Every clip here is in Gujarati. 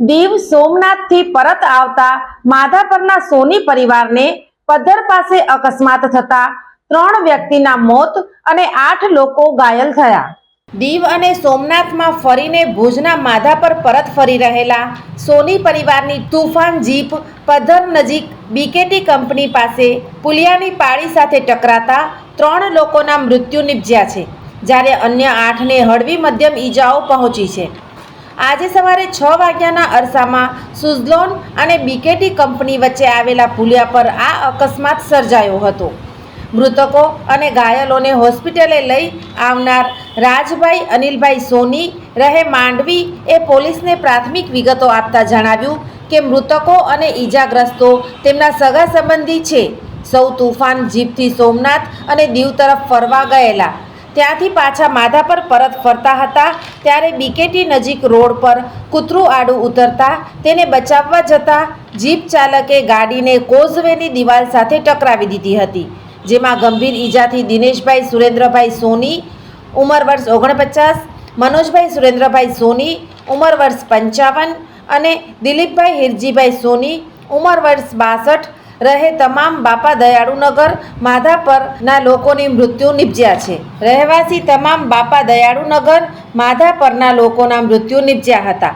Diu સોમનાથથી પરત આવતા માધાપરના સોની પરિવારને પદ્ધર પાસે અકસ્માત થતા ત્રણ વ્યક્તિના મોત અને આઠ લોકો ઘાયલ થયા. દીવ અને સોમનાથમાં ફરીને ભુજના માધા પર પરત ફરી રહેલા સોની પરિવારની તુફાન જીપ પદ્ધર નજીક બીકેટી કંપની પાસે પુલિયાની પાળી સાથે ટકરાતા ત્રણ લોકોના મૃત્યુ નિપજ્યા છે, જ્યારે અન્ય આઠને હળવી મધ્યમ ઈજાઓ પહોંચી છે. આજે સવારે છ વાગ્યાના અરસામાં સુઝલોન અને બીકેટી કંપની વચ્ચે આવેલા પુલિયા પર આ અકસ્માત સર્જાયો હતો. મૃતકો અને ઘાયલોને હોસ્પિટલે લઈ આવનાર રાજભાઈ અનિલભાઈ સોની, રહે માંડવી, એ પોલીસને પ્રાથમિક વિગતો આપતા જણાવ્યું કે મૃતકો અને ઈજાગ્રસ્તો તેમના સગા સંબંધી છે. સૌ તુફાન જીપથી સોમનાથ અને દીવ તરફ ફરવા ગયેલા. ત્યાંથી પાછા માધા પર પરત ફરતા હતા. ત્યારે બીકેટી નજીક રોડ પર કૂતરું આડું ઉતરતા તેને બચાવવા જતાં જીપ ચાલકે ગાડીને કોઝવેની દિવાલ સાથે ટકરાવી દીધી હતી, જેમાં ગંભીર ઈજાથી દિનેશભાઈ, સુરેન્દ્રભાઈ સોની, ઉંમર વર્ષ ઓગણપચાસ, મનોજભાઈ, સુરેન્દ્રભાઈ સોની, ઉંમર વર્ષ પંચાવન અને દિલીપભાઈ હિરજીભાઈ સોની, ઉંમર વર્ષ બાસઠ રહે તમામ બાપા દયાળુનગર માધાપરના લોકોની મૃત્યુ નિપજ્યા છે. રહેવાસી તમામ બાપા દયાળુનગર માધાપરના લોકોના મૃત્યુ નિપજ્યા હતા.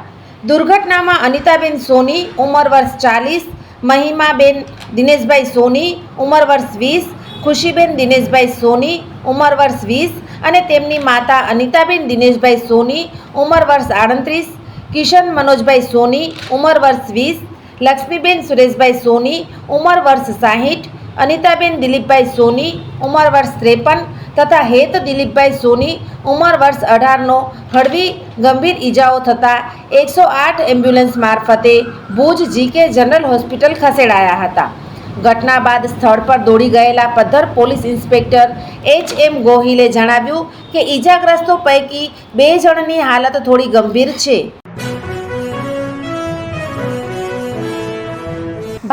દુર્ઘટનામાં અનિતાબેન સોની, ઉંમર વર્ષ ચાલીસ, મહિમાબેન દિનેશભાઈ સોની, ઉંમર વર્ષ વીસ, ખુશીબેન દિનેશભાઈ સોની, ઉંમર વર્ષ વીસ અને તેમની માતા અનિતાબેન દિનેશભાઈ સોની, ઉંમર વર્ષ આડત્રીસ, કિશન મનોજભાઈ સોની, ઉંમર વર્ષ વીસ લક્ષ્મીબેન સુરેશભાઈ સોની ઉંમર વર્ષ સાહીઠ, અનિતાબેન દિલીપભાઈ સોની ઉંમર વર્ષ ત્રેપન તથા હેત દિલીપભાઈ સોની ઉંમર વર્ષ અઢારનો હળવી ગંભીર ઈજાઓ થતાં એકસો આઠ એમ્બ્યુલન્સ મારફતે ભુજ જીકે જનરલ હોસ્પિટલ ખસેડાયા હતા. ઘટના બાદ સ્થળ પર દોડી ગયેલા Padhar police inspector H M ગોહિલે જણાવ્યું કે ઈજાગ્રસ્તો પૈકી બે જણની હાલત થોડી ગંભીર છે.